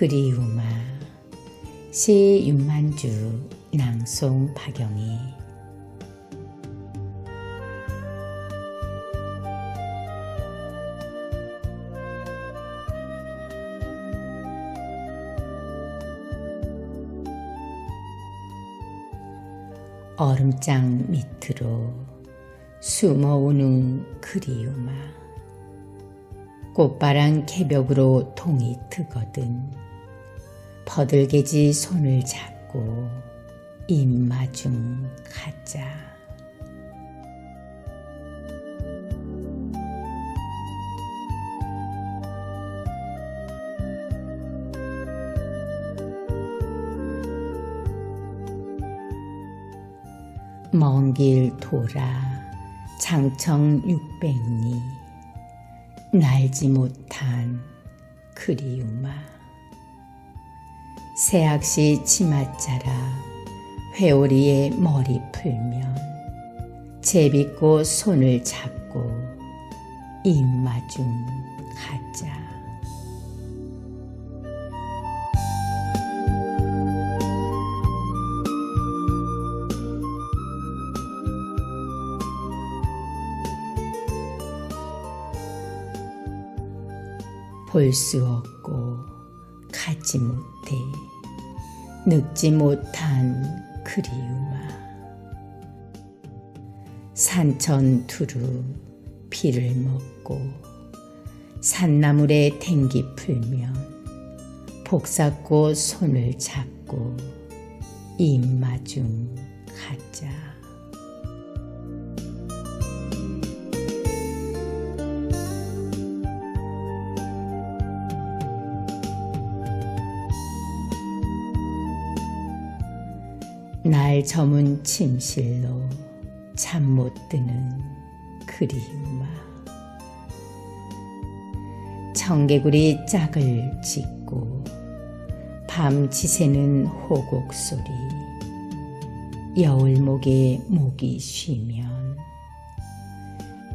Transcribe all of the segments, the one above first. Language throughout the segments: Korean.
그리우마 시 윤만주 낭송 박영희. 얼음장 밑으로 숨어오는 그리움아. 꽃바람 개벽으로 동이 트거든 버들개지 손을 잡고 입마중 가자. 먼 길 돌아 장청 육백리 날지 못한 그리움아 새악시 치맛자라. 회오리에 머리 풀면 제비꽃 손을 잡고 입마중 가자. 볼 수 없고 가지 못해 늙지 못한 그리움아. 산천 두루 피를 먹고 산나물에 댕기 풀면 복사꽃 손을 잡고 입마중 가자 날 저문 침실로 잠 못 드는 그리움아 청개구리 짝을 짓고 밤 지새는 호곡 소리 여울목에 목이 쉬면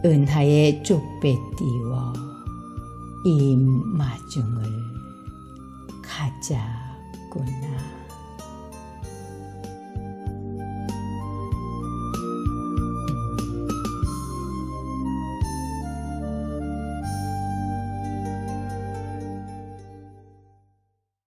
은하의 쪽배 띄워 입 마중을 가자꾸나